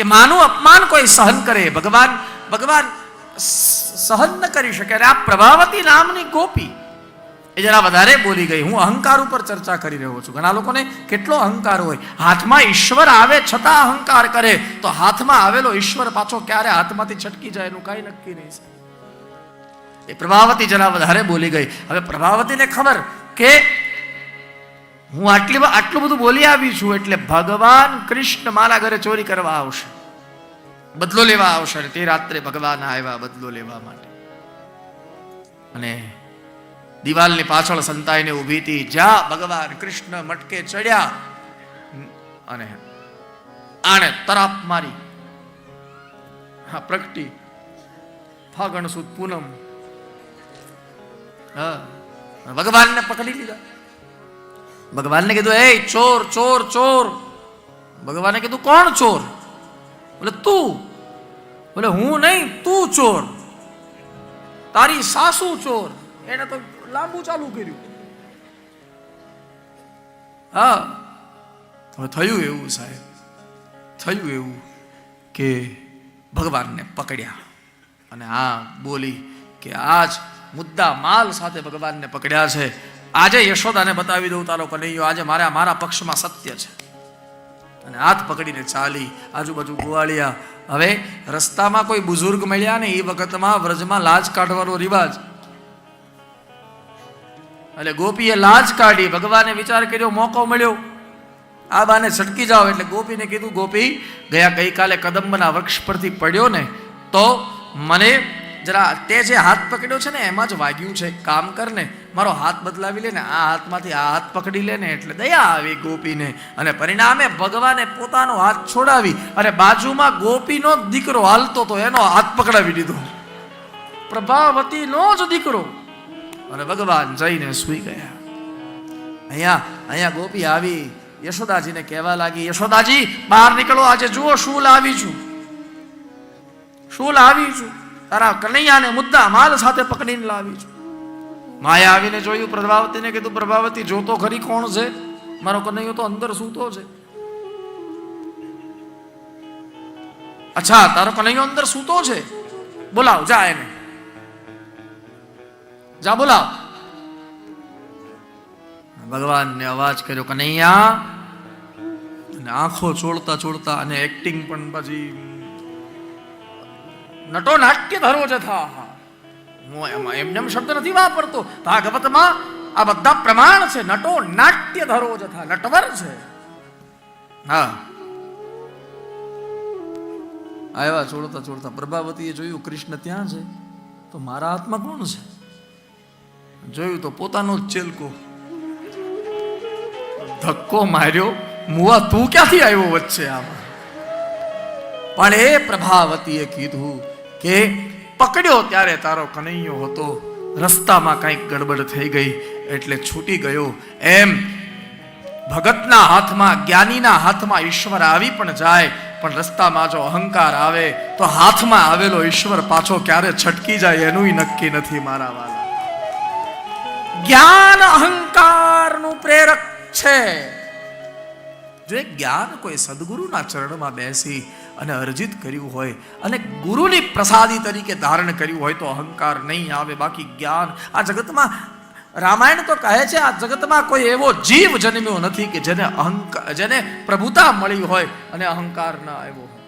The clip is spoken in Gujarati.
કે માનું અપમાન કોઈ સહન કરે? ભગવાન ભગવાન સહન ન કરી શકે. અને આ પ્રભાવતી નામની ગોપી એ જરા વધારે બોલી ગઈ. હું અહંકાર ઉપર ચર્ચા કરી રહ્યો છું. ઘણા લોકોને કેટલો અહંકાર હોય? હાથમાં ઈશ્વર આવે છતાં અહંકાર કરે. તો હાથમાં આવેલો ઈશ્વર પાછો ક્યારે હાથમાંથી છટકી જાય એનું કાંઈ નક્કી નહીં એ પ્રભાવતી જરા વધારે બોલી ગઈ. હવે પ્રભાવતીને ખબર કે હું આટલી આટલું બધું બોલી આવી છું એટલે ભગવાન કૃષ્ણ મારા ઘરે ચોરી કરવા આવશે. બદલો લેવા આવશે તે રાત્રે ભગવાન આવ્યા બદલો લેવા માટે. અને દિવાલની પાછળ સંતાઈને ઊભી હતી. જ્યાં ભગવાન કૃષ્ણ મટકે ચડ્યા. અને આણે તરાપ મારી. હા, પ્રગટી. ફાગણ સુદ પૂનમ. હા, ભગવાનને પકડી લીધા. ભગવાનને કીધું એ ચોર ચોર ચોર. ભગવાને કીધું, કોણ ચોર? બોલે, તું. બોલે, હું નહીં, તું ચોર. તારી સાસુ ચોર. એને તો લાંબુ ચાલુ કર્યું. હા, હવે થયું એવું સાહેબ, થયું એવું કે ભગવાનને પકડ્યા. અને આ બોલી કે આજ મુદ્દા માલ સાથે ભગવાનને પકડ્યા છે. આજે યશોદાને બતાવી દઉં તારો કનૈયો આજે મારા મારા પક્ષમાં સત્ય છે. અને હાથ પકડીને ચાલી, આજુબાજુ ગોવાળિયા. હવે રસ્તામાં કોઈ બુઝુર્ગ મળ્યા ને એ વખતમાં વ્રજમાં લાજ કાઢવાનો રિવાજ. એટલે ગોપીએ લાજ કાઢી, ભગવાને વિચાર કર્યો, મોકો મળ્યો. આ બાને છટકી જાઓ, એટલે ગોપીને કીધું, ગોપી, ગયા ગઈકાલે કદંબના વૃક્ષ પરથી પડ્યો ને, તો મને જરા તે જે હાથ પકડ્યો છે ને, એમાં જ વાગ્યું છે કામ કર ને મારો હાથ બદલાવી લે ને, આ હાથમાંથી આ હાથ પકડી લે ને, એટલે દયા આવી ગોપીને. અને પરિણામે ભગવાને પોતાનો હાથ છોડાવી અને બાજુમાં ગોપીનો જ દીકરો હાલતો તો એનો હાથ પકડાવી દીધો. પ્રભાવતીનો જ દીકરો. અને ભગવાન જઈને સૂઈ ગયા. અહીંયા અહીંયા ગોપી આવી. યશોદાજીને કહેવા લાગી, યશોદાજી, બહાર નીકળો, આજે જુઓ શું લાવી છું. શું લાવી છું? તારા કનૈયાને મુદ્દા માલ સાથે પકડીને લાવી છું. માયા આવીને જોયું, પ્રભાવતીને કીધું, પ્રભાવતી, જોતો ખરી કોણ છે? મારો કનૈયો તો અંદર સૂતો છે. અચ્છા, તારો કનૈયો અંદર સૂતો છે? બોલાવ, જા એને. જા, બોલાવ. ભગવાનને અવાજ કર્યો, કનૈયા. આંખો ચોળતા ચોળતા અને એક્ટિંગ પણ પછી નટો નાટ્ય ધરો જથા હું એમાં એમને એમ શબ્દ નથી વાપરતો. ભાગવતમાં આ બધા પ્રમાણ છે. નટો નાટ્ય ધરો જથા નટવર છે. હા. આવ્યા છોડતા છોડતા પ્રભાવતીએ જોયું કૃષ્ણ ત્યાં છે. તો મારા હાથમાં કોણ છે? જોયું તો પોતાનો જ ચેલકો ધક્કો માર્યો. મુવા, તું ક્યાંથી આવ્યો વચ્ચે આમાં? પણ એ પ્રભાવતીએ કીધું કે પકડ્યો ત્યારે તારો કનૈયો હતો. રસ્તામાં કંઈક ગડબડ થઈ ગઈ એટલે છૂટી ગયો. એમ ભગતના હાથમાં, જ્ઞાનીના હાથમાં ઈશ્વર આવી પણ જાય, પણ રસ્તામાં જો અહંકાર આવે, તો હાથમાં આવેલો ઈશ્વર પાછો ક્યારે છટકી જાય એનું નક્કી નથી મારા વાલા. જ્ઞાન અહંકારનું પ્રેરક છે. જો જ્ઞાન કોઈ સદગુરુના ચરણમાં બેસી અને અર્જિત કર્યું હોય અને ગુરુની પ્રસાદી તરીકે ધારણ કર્યું હોય તો અહંકાર નહીં આવે, બાકી જ્ઞાન. આ જગતમાં રામાયણ તો કહે છે, આ જગતમાં કોઈ એવો જીવ જન્મ્યો નથી કે જેને અહંકાર જેને પ્રભુતા મળી હોય અને અહંકાર ન આવ્યો હોય.